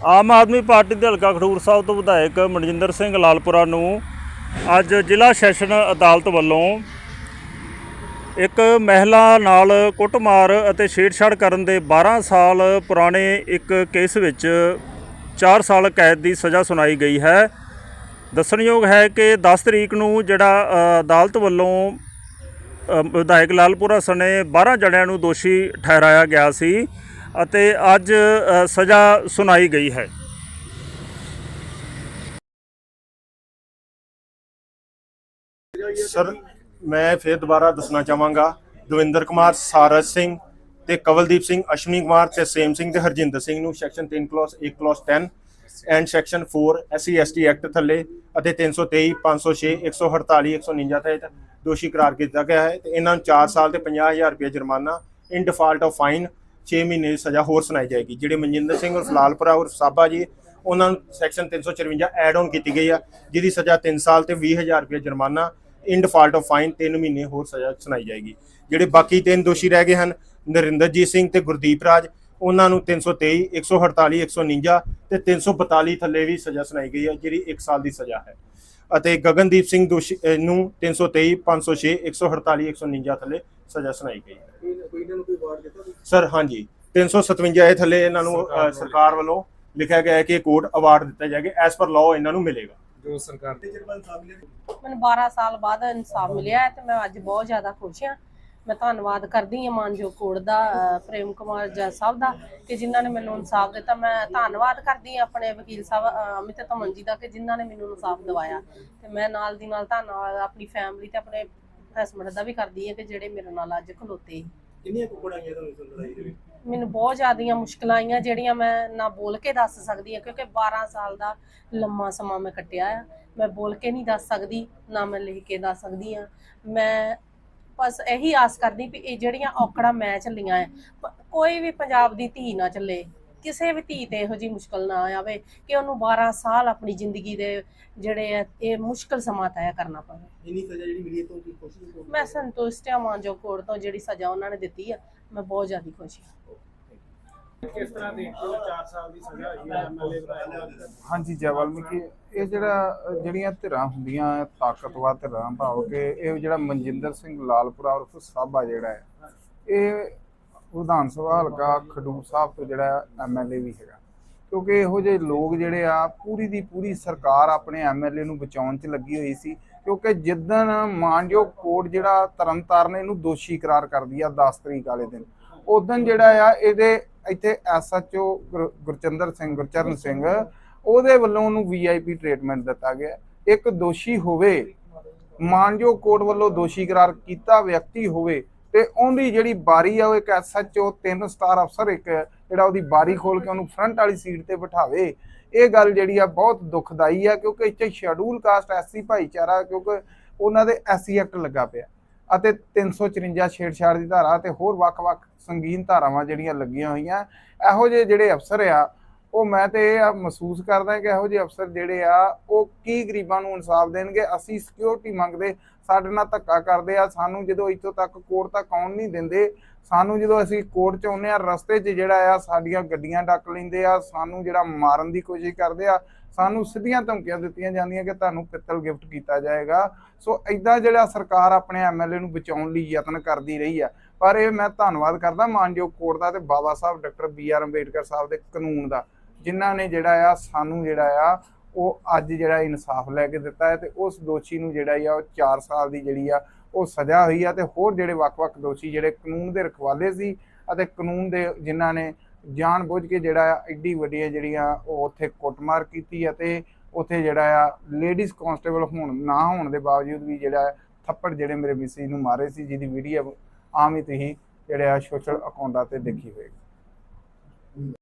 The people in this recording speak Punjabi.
ਆਮ ਆਦਮੀ ਪਾਰਟੀ ਦੇ ਹਲਕਾ ਖਡੂਰ ਸਾਹਿਬ ਤੋਂ ਵਿਧਾਇਕ ਮਨਜਿੰਦਰ ਸਿੰਘ ਲਾਲਪੁਰਾ ਨੂੰ ਅੱਜ ਜ਼ਿਲ੍ਹਾ ਸੈਸ਼ਨ ਅਦਾਲਤ ਵੱਲੋਂ ਇੱਕ ਮਹਿਲਾ ਨਾਲ ਕੁੱਟਮਾਰ ਅਤੇ ਛੇੜਛਾੜ ਕਰਨ ਦੇ 12 ਸਾਲ ਪੁਰਾਣੇ ਇੱਕ ਕੇਸ ਵਿੱਚ 4 ਸਾਲ ਕੈਦ ਦੀ ਸਜ਼ਾ ਸੁਣਾਈ ਗਈ ਹੈ। ਦੱਸਣਯੋਗ ਹੈ ਕਿ 10 ਤਰੀਕ ਨੂੰ ਜਿਹੜਾ ਅਦਾਲਤ ਵੱਲੋਂ ਵਿਧਾਇਕ ਲਾਲਪੁਰਾ ਸਣੇ 12 ਜਣਿਆਂ ਨੂੰ ਦੋਸ਼ੀ ਠਹਿਰਾਇਆ ਗਿਆ ਸੀ। ਅਤੇ ਅੱਜ ਸਜ਼ਾ ਸੁਣਾਈ ਗਈ ਹੈ। ਸਰ, ਮੈਂ ਫਿਰ ਦੁਬਾਰਾ ਦੱਸਣਾ ਚਾਹਾਂਗਾ, ਦਵਿੰਦਰ ਕੁਮਾਰ, ਸਾਰਜ ਸਿੰਘ ਤੇ ਕਵਲਦੀਪ ਸਿੰਘ, ਅਸ਼ਵਨੀ ਕੁਮਾਰ ਤੇ ਸੇਮ ਸਿੰਘ ਤੇ ਹਰਜਿੰਦਰ ਸਿੰਘ ਨੂੰ section 3 class 1 class 10 and section 4 SC ST act ਥੱਲੇ ਅਤੇ 323 506 148 149 ਤਹਿਤ ਦੋਸ਼ੀ ਕਰਾਰ ਕੀਤਾ ਗਿਆ ਹੈ ਤੇ ਇਹਨਾਂ ਨੂੰ 4 ਸਾਲ ਤੇ 50000 ਰੁਪਏ ਜੁਰਮਾਨਾ ਇਨ ਡਿਫਾਲਟ ਆਫ ਫਾਈਨ 6 ਮਹੀਨੇ ਦੀ ਸਜ਼ਾ ਹੋਰ ਸੁਣਾਈ ਜਾਏਗੀ। ਜਿਹੜੇ ਮਨਜਿੰਦਰ ਸਿੰਘ ਔਰ ਫਲਾਲਪੁਰਾ ਔਰ ਸਾਬਾ ਜੀ, ਉਹਨਾਂ ਨੂੰ ਸੈਕਸ਼ਨ 354 ਐਡ ਆਨ ਕੀਤੀ ਗਈ ਆ, ਜਿਹਦੀ ਸਜ਼ਾ 3 ਸਾਲ ਤੇ 20000 ਰੁਪਏ ਜੁਰਮਾਨਾ ਇਨ ਡਿਫਾਲਟ ਆਫ ਫਾਈਨ 3 ਮਹੀਨੇ ਹੋਰ ਸਜ਼ਾ ਸੁਣਾਈ ਜਾਏਗੀ। ਜਿਹੜੇ ਬਾਕੀ ਤਿੰਨ ਦੋਸ਼ੀ ਰਹਿ ਗਏ ਹਨ, ਨਰਿੰਦਰਜੀਤ ਸਿੰਘ ਤੇ ਗੁਰਦੀਪ ਰਾਜ, ਉਹਨਾਂ ਨੂੰ 323 148 149 ਤੇ 342 ਥੱਲੇ ਵੀ ਸਜ਼ਾ ਸੁਣਾਈ ਗਈ ਹੈ ਜਿਹੜੀ 1 ਸਾਲ ਦੀ ਸਜ਼ਾ ਹੈ। ਅਤੇ ਗਗਨਦੀਪ ਸਿੰਘ ਦੋਸ਼ੀ, ਅਹ ਨੂੰ 323 506 148 149 ਥੱਲੇ ਸਜ਼ਾ ਸੁਣਾਈ ਗਈ। ਸਰ ਹਾਂਜੀ। 357 ਇਹ ਥੱਲੇ ਇਹਨਾਂ ਨੂੰ ਸਰਕਾਰ ਵੱਲੋਂ ਲਿਖਿਆ ਗਿਆ ਹੈ ਕਿ ਕੋਰਟ ਅਵਾਰਡ ਦਿੱਤਾ ਜਾਏਗਾ। ਐਸ ਪਰ ਲਾਅ ਇਹਨਾਂ ਨੂੰ ਮਿਲੇਗਾ। ਜੋ ਸਰਕਾਰ ਦੇ ਮੈਨੂੰ 12 ਸਾਲ ਬਾਅਦ ਇਨਸਾਫ ਮਿਲਿਆ ਹੈ ਤੇ ਮੈਂ ਅੱਜ ਬਹੁਤ ਜ਼ਿਆਦਾ ਖੁਸ਼ ਹਾਂ। ਮੈਂ ਧੰਨਵਾਦ ਕਰਦੀ ਹਾਂ ਮਾਨਯੋਗ ਕੋਰਟ ਦਾ ਅਹ, ਪ੍ਰੇਮ ਕੁਮਾਰ ਜੱਜ ਸਾਹਿਬ ਦਾ ਕਿ ਜਿਨ੍ਹਾਂ ਨੇ ਮੈਨੂੰ ਇਨਸਾਫ ਦਿੱਤਾ। ਮੈਂ ਧੰਨਵਾਦ ਕਰਦੀ ਹਾਂ ਆਪਣੇ ਵਕੀਲ ਸਾਹਿਬ ਅਹ, ਅਮਿਤ ਧਮਨ ਜੀ ਦਾ ਕਿ ਜਿਨ੍ਹਾਂ ਨੇ ਮੈਨੂੰ ਇਨਸਾਫ ਦਿਵਾਇਆ। ਤੇ ਮੈਂ ਨਾਲ ਦੀ ਨਾਲ ਧੰਨਵਾਦ ਆਪਣੀ ਫੈਮਿਲੀ ਤੇ ਆਪਣੇ ਹਸਬੰਡ ਦਾ ਵੀ ਕਰਦੀ ਹਾਂ ਕਿ ਜਿਹੜੇ ਮੇਰੇ ਨਾਲ ਅੱਜ ਖਲੋਤੇ ਕਿੰਨੀਆਂ ਕੁਕੜਾਂ ਆਈਆਂ ਤੁਹਾਨੂੰ ਲੜਾਈ ਦੇ ਵਿੱਚ? ਮੈਨੂੰ ਬਹੁਤ ਜ਼ਿਆਦੀਆਂ ਮੁਸ਼ਕਲਾਂ ਆਈਆਂ ਜਿਹੜੀਆਂ ਮੈਂ ਨਾ ਬੋਲ ਕੇ ਦੱਸ ਸਕਦੀ ਹਾਂ ਕਿਉਂਕਿ 12 ਸਾਲ ਦਾ ਲੰਮਾ ਸਮਾਂ ਮੈਂ ਕੱਟਿਆ ਆ। ਮੈਂ ਬੋਲ ਕੇ ਨਹੀਂ ਦੱਸ ਸਕਦੀ ਨਾ ਮੈਂ ਲਿਖ ਕੇ ਦੱਸ ਸਕਦੀ ਹਾਂ। ਮੈਂ ਬਸ ਇਹੀ ਆਸ ਕਰਦੀ ਵੀ ਇਹ ਜਿਹੜੀਆਂ ਔਕੜਾਂ ਮੈਂ ਝੱਲੀਆਂ ਆ ਕੋਈ ਵੀ ਪੰਜਾਬ ਦੀ ਧੀ ਨਾ ਚੱਲੇ ਕਿਸੇ ਵੀ ਧੀ ਤੇ ਇਹੋ ਜੀ ਮੁਸ਼ਕਲ ਨਾ ਆਵੇ ਕਿ ਉਹਨੂੰ 12 ਸਾਲ ਆਪਣੀ ਜ਼ਿੰਦਗੀ ਦੇ ਜਿਹੜੇ ਆ ਇਹ ਮੁਸ਼ਕਲ ਸਮਾਂ ਤੈਅ ਕਰਨਾ ਪਵੇ। ਇੰਨੀ ਸਜ਼ਾ ਜਿਹੜੀ ਮਿਲੀ ਹੈ ਤੋਂ ਕੀ ਕੋਸ਼ਿਸ਼ ਮੈਂ ਸੰਤੁਸ਼ਟ ਹਾਂ ਮਾਨਜੋ ਕੋਰਟ ਤੋਂ ਜਿਹੜੀ ਸਜ਼ਾ ਉਹਨਾਂ ਨੇ ਦਿੱਤੀ ਆ ਮੈਂ ਬਹੁਤ ਜ਼ਿਆਦਾ ਖੁਸ਼ ਹਾਂ। ਕਿਸ ਤਰ੍ਹਾਂ ਦੇ 4 ਸਾਲ ਦੀ ਸਜ਼ਾ ਹੋਈ ਹੈ ਐਮਐਲਏ ਬਣਾਇਆ ਹਾਂਜੀ ਜੈ ਵਾਲਮੀਕੀ ਇਹ ਜਿਹੜਾ ਜਿਹੜੀਆਂ ਧਿਰਾਂ ਹੁੰਦੀਆਂ ਤਾਕਤਵਰ ਧਿਰਾਂ ਭਾਵ ਕਿ ਇਹ ਜਿਹੜਾ ਮਨਜਿੰਦਰ ਸਿੰਘ ਲਾਲਪੁਰਾ ਉਰਫ ਸਾਬਾ ਜਿਹੜਾ ਹੈ ਇਹ ਵਿਧਾਨ ਸਭਾ ਹਲਕਾ ਖਡੂਰ ਸਾਹਿਬ ਤੋਂ ਜਿਹੜਾ ਐਮਐਲਏ ਵੀ ਹੈਗਾ। ਕਿਉਂਕਿ ਇਹੋ ਜਿਹੇ ਲੋਕ ਜਿਹੜੇ ਆ, ਪੂਰੀ ਦੀ ਪੂਰੀ ਸਰਕਾਰ ਆਪਣੇ ਐਮਐਲਏ ਨੂੰ ਬਚਾਉਣ 'ਚ ਲੱਗੀ ਹੋਈ ਸੀ। ਕਿਉਂਕਿ ਜਿੱਦਣ ਮਾਨਯੋਗ ਕੋਰਟ ਜਿਹੜਾ ਤਰਨਤਾਰਨ ਇਹਨੂੰ ਦੋਸ਼ੀ ਕਰਾਰ ਕਰਦੀ ਆ 10 ਤਰੀਕ ਵਾਲੇ ਦਿਨ ਉਦੋਂ ਜਿਹੜਾ ਆ ਇਹਦੇ ਇੱਥੇ ਐਸਐਚਓ ਗੁਰਚੰਦਰ ਸਿੰਘ, ਗੁਰਚਰਨ ਸਿੰਘ, ਉਹਦੇ ਵੱਲੋਂ ਉਹਨੂੰ ਵੀਆਈਪੀ ਟ੍ਰੀਟਮੈਂਟ ਦਿੱਤਾ ਗਿਆ। ਇੱਕ ਦੋਸ਼ੀ ਹੋਵੇ ਮਾਨਯੋਗ ਕੋਰਟ ਵੱਲੋਂ ਦੋਸ਼ੀ ਕਰਾਰ ਕੀਤਾ ਵਿਅਕਤੀ ਹੋਵੇ ਤੇ ਉਹਦੀ ਜਿਹੜੀ ਬਾਰੀ ਆ, ਉਹ ਇੱਕ ਐਸਐਚਓ ਤਿੰਨ ਸਟਾਰ ਅਫਸਰ, ਇੱਕ ਜਿਹੜਾ ਉਹਦੀ ਬਾਰੀ ਖੋਲ ਕੇ ਉਹਨੂੰ ਫਰੰਟ ਵਾਲੀ ਸੀਟ ਤੇ ਬਿਠਾਵੇ, ਇਹ ਗੱਲ ਜਿਹੜੀ ਆ ਬਹੁਤ ਦੁਖਦਾਈ ਆ, ਕਿਉਂਕਿ ਇੱਥੇ ਸ਼ੈਡਿਊਲ ਕਾਸਟ ਐਸਸੀ ਭਾਈਚਾਰਾ, ਕਿਉਂਕਿ ਉਹਨਾਂ ਦੇ ਐਸਸੀ ਐਕਟ ਲੱਗਾ ਪਿਆ। ਅਤੇ 354 ਛੇੜਛਾੜ ਦੀ ਧਾਰਾ ਤੇ ਹੋਰ ਵੱਖ-ਵੱਖ ਸੰਗੀਨ ਧਾਰਾਵਾਂ ਜਿਹੜੀਆਂ ਲੱਗੀਆਂ ਹੋਈਆਂ, ਇਹੋ ਜਿਹੇ ਜਿਹੜੇ ਅਫਸਰ ਆ, ਉਹ ਮੈਂ ਤੇ ਇਹ ਮਹਿਸੂਸ ਕਰਦਾ ਕਿ ਇਹੋ ਜਿਹੇ ਅਫਸਰ ਜਿਹੜੇ ਆ, ਉਹ ਕੀ ਗਰੀਬਾਂ ਨੂੰ ਇਨਸਾਫ ਦੇਣਗੇ? ਅਸੀਂ ਸਿਕਿਉਰਿਟੀ ਮੰਗਦੇ ਸਾਡੇ ਨਾਲ ਧੱਕਾ ਕਰਦੇ ਆ, ਸਾਨੂੰ ਜਦੋਂ ਇੱਥੋਂ ਤੱਕ ਕੋਰਟ ਤੱਕ ਆਉਣ ਨਹੀਂ ਦਿੰਦੇ, ਸਾਨੂੰ ਜਦੋਂ ਅਸੀਂ ਕੋਰਟ ਚ ਆਉਂਦੇ ਆ, ਰਸਤੇ 'ਚ ਜਿਹੜਾ ਆ, ਸਾਡੀਆਂ ਗੱਡੀਆਂ ਡੱਕ ਲੈਂਦੇ ਆ, ਸਾਨੂੰ ਜਿਹੜਾ ਮਾਰਨ ਦੀ ਕੋਸ਼ਿਸ਼ ਕਰਦੇ ਆ, ਸਾਨੂੰ ਸਿੱਧੀਆਂ ਧਮਕੀਆਂ ਦਿੱਤੀਆਂ ਜਾਂਦੀਆਂ ਕਿ ਤੁਹਾਨੂੰ ਪਿੱਤਲ ਗਿਫਟ ਕੀਤਾ ਜਾਏਗਾ। ਸੋ ਐਦਾਂ ਜਿਹੜਾ ਸਰਕਾਰ ਆਪਣੇ ਐਮਐਲਏ ਨੂੰ ਬਚਾਉਣ ਲਈ ਯਤਨ ਕਰਦੀ ਰਹੀ ਆ, ਪਰ ਇਹ ਮੈਂ ਧੰਨਵਾਦ ਕਰਦਾ ਮਾਨਯੋਗ ਕੋਰਟ ਦਾ ਤੇ Baba Sahib, doctor B R Ambedkar Sahib ਦੇ ਕਾਨੂੰਨ ਦਾ, ਜਿਨ੍ਹਾਂ ਨੇ ਜਿਹੜਾ ਆ, ਸਾਨੂੰ ਜਿਹੜਾ ਆ ਉਹ ਅੱਜ ਜਿਹੜਾ ਇਨਸਾਫ ਲੈ ਕੇ ਦਿੱਤਾ ਹੈ ਤੇ ਉਸ ਦੋਸ਼ੀ ਨੂੰ ਜਿਹੜਾ ਆ ਉਹ 4 ਸਾਲ ਦੀ ਜਿਹੜੀ ਆ ਉਹ ਸਜ਼ਾ ਹੋਈ ਆ ਤੇ ਹੋਰ ਜਿਹੜੇ ਵੱਖ-ਵੱਖ ਦੋਸ਼ੀ ਜਿਹੜੇ ਕਾਨੂੰਨ ਦੇ ਰਖਵਾਲੇ ਸੀ ਅਤੇ ਕਾਨੂੰਨ ਦੇ ਜਿਨ੍ਹਾਂ ਨੇ ਜਾਣ ਬੁੱਝ ਕੇ ਜਿਹੜਾ ਆ ਐਡੀ ਵੱਡੀਆਂ ਜਿਹੜੀਆਂ ਉਹ ਉੱਥੇ ਕੁੱਟਮਾਰ ਕੀਤੀ ਅਤੇ ਉੱਥੇ ਜਿਹੜਾ ਆ ਲੇਡੀਜ਼ ਕਾਂਸਟੇਬਲ ਹੋਣ ਨਾ ਹੋਣ ਦੇ ਬਾਵਜੂਦ ਵੀ ਜਿਹੜਾ ਥੱਪੜ ਜਿਹੜੇ ਮੇਰੇ ਮਿਸੀ ਨੂੰ ਮਾਰੇ ਸੀ, ਜਿਹਦੀ ਵੀਡੀਓ ਆਮ ਹੀ ਤੁਸੀਂ ਜਿਹੜਾ ਆ ਸੋਸ਼ਲ ਅਕਾਊਂਟਾਂ ਤੇ ਦੇਖੀ ਹੋਏਗੀ।